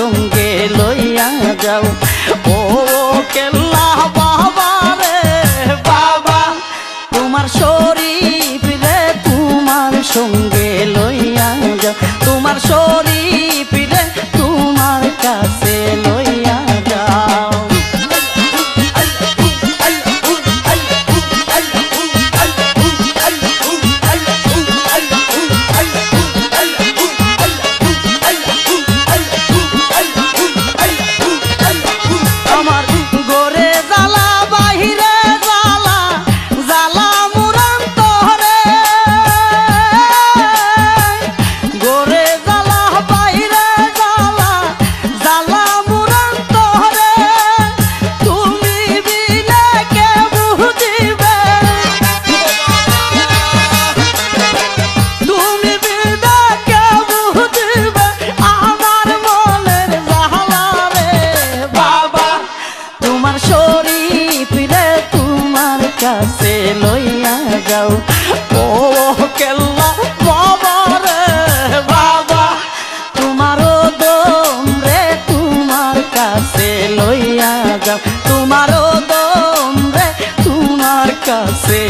সঙ্গে লইয়া যাও। ও কেল্লা বাবা রে, বাবা, তোমার শরীফ রে, তোমার সঙ্গে লইয়া যাও। তোমার শরীর শরীফ রে তোমার কাছে লইয়া যাও। ও কেল্লা বাবা রে বাবা তোমারও দম রে তোমার কাছে লইয়া যাও। তোমারও দম রে তোমার কাছে